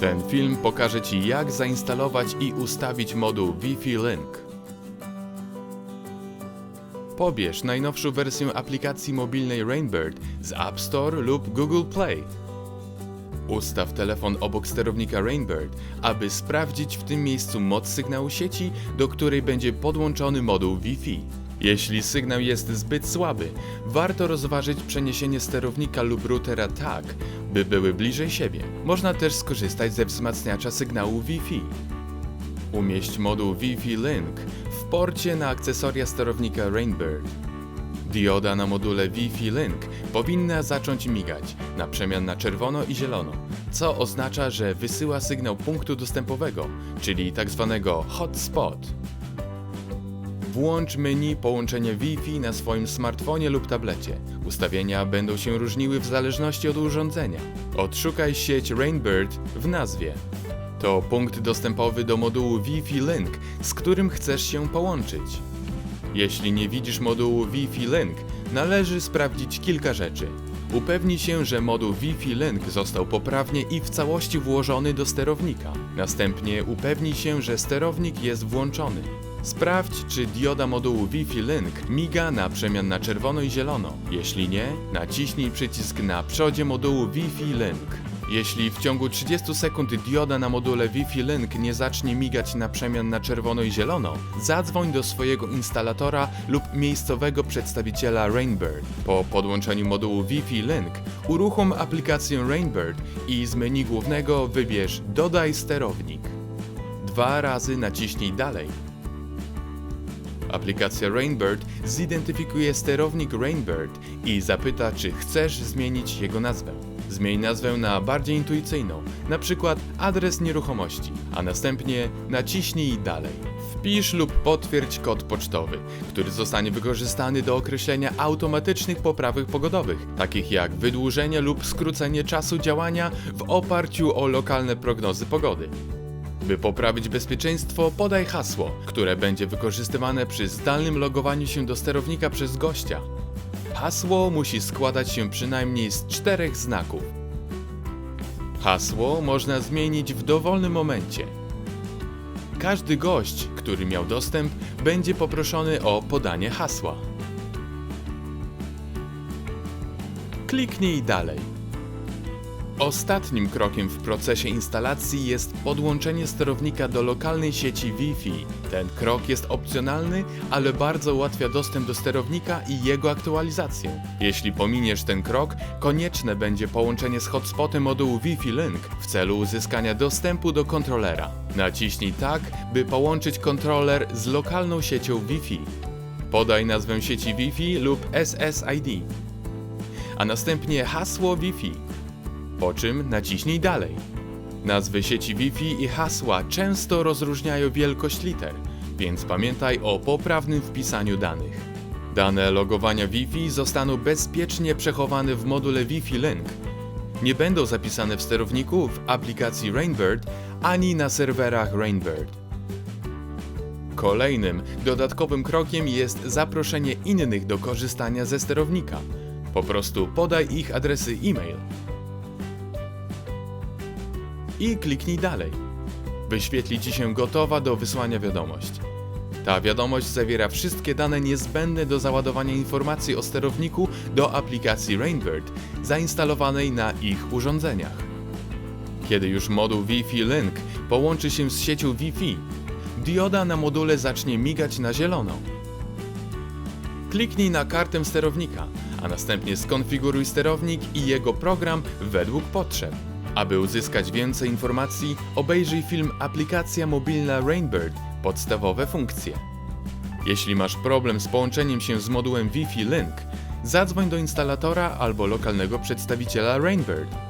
Ten film pokaże Ci jak zainstalować i ustawić moduł Wi-Fi Link. Pobierz najnowszą wersję aplikacji mobilnej Rainbird z App Store lub Google Play. Ustaw telefon obok sterownika Rainbird, aby sprawdzić w tym miejscu moc sygnału sieci, do której będzie podłączony moduł Wi-Fi. Jeśli sygnał jest zbyt słaby, warto rozważyć przeniesienie sterownika lub routera tak, by były bliżej siebie. Można też skorzystać ze wzmacniacza sygnału Wi-Fi. Umieść moduł Wi-Fi Link w porcie na akcesoria sterownika Rainbird. Dioda na module Wi-Fi Link powinna zacząć migać na przemian na czerwono i zielono, co oznacza, że wysyła sygnał punktu dostępowego, czyli tzw. hotspot. Włącz menu połączenie Wi-Fi na swoim smartfonie lub tablecie. Ustawienia będą się różniły w zależności od urządzenia. Odszukaj sieć Rainbird w nazwie. To punkt dostępowy do modułu Wi-Fi Link, z którym chcesz się połączyć. Jeśli nie widzisz modułu Wi-Fi Link, należy sprawdzić kilka rzeczy. Upewnij się, że moduł Wi-Fi Link został poprawnie i w całości włożony do sterownika. Następnie upewnij się, że sterownik jest włączony. Sprawdź, czy dioda modułu Wi-Fi Link miga na przemian na czerwono i zielono. Jeśli nie, naciśnij przycisk na przodzie modułu Wi-Fi Link. Jeśli w ciągu 30 sekund dioda na module Wi-Fi Link nie zacznie migać na przemian na czerwono i zielono, zadzwoń do swojego instalatora lub miejscowego przedstawiciela Rainbird. Po podłączeniu modułu Wi-Fi Link uruchom aplikację Rainbird i z menu głównego wybierz Dodaj sterownik. Dwa razy naciśnij Dalej. Aplikacja Rainbird zidentyfikuje sterownik Rainbird i zapyta, czy chcesz zmienić jego nazwę. Zmień nazwę na bardziej intuicyjną, na przykład adres nieruchomości, a następnie naciśnij dalej. Wpisz lub potwierdź kod pocztowy, który zostanie wykorzystany do określenia automatycznych poprawek pogodowych, takich jak wydłużenie lub skrócenie czasu działania w oparciu o lokalne prognozy pogody. By poprawić bezpieczeństwo, podaj hasło, które będzie wykorzystywane przy zdalnym logowaniu się do sterownika przez gościa. Hasło musi składać się przynajmniej z czterech znaków. Hasło można zmienić w dowolnym momencie. Każdy gość, który miał dostęp, będzie poproszony o podanie hasła. Kliknij dalej. Ostatnim krokiem w procesie instalacji jest podłączenie sterownika do lokalnej sieci Wi-Fi. Ten krok jest opcjonalny, ale bardzo ułatwia dostęp do sterownika i jego aktualizację. Jeśli pominiesz ten krok, konieczne będzie połączenie z hotspotem modułu Wi-Fi Link w celu uzyskania dostępu do kontrolera. Naciśnij tak, by połączyć kontroler z lokalną siecią Wi-Fi. Podaj nazwę sieci Wi-Fi lub SSID, a następnie hasło Wi-Fi po czym naciśnij dalej. Nazwy sieci Wi-Fi i hasła często rozróżniają wielkość liter, więc pamiętaj o poprawnym wpisaniu danych. Dane logowania Wi-Fi zostaną bezpiecznie przechowane w module Wi-Fi Link. Nie będą zapisane w sterowniku, w aplikacji Rainbird ani na serwerach Rainbird. Kolejnym dodatkowym krokiem jest zaproszenie innych do korzystania ze sterownika. Po prostu podaj ich adresy e-mail i kliknij dalej. Wyświetli Ci się gotowa do wysłania wiadomość. Ta wiadomość zawiera wszystkie dane niezbędne do załadowania informacji o sterowniku do aplikacji Rainbird zainstalowanej na ich urządzeniach. Kiedy już moduł Wi-Fi Link połączy się z siecią Wi-Fi, dioda na module zacznie migać na zielono. Kliknij na kartę sterownika, a następnie skonfiguruj sterownik i jego program według potrzeb. Aby uzyskać więcej informacji, obejrzyj film Aplikacja mobilna Rainbird podstawowe funkcje. Jeśli masz problem z połączeniem się z modułem Wi-Fi Link, zadzwoń do instalatora albo lokalnego przedstawiciela Rainbird.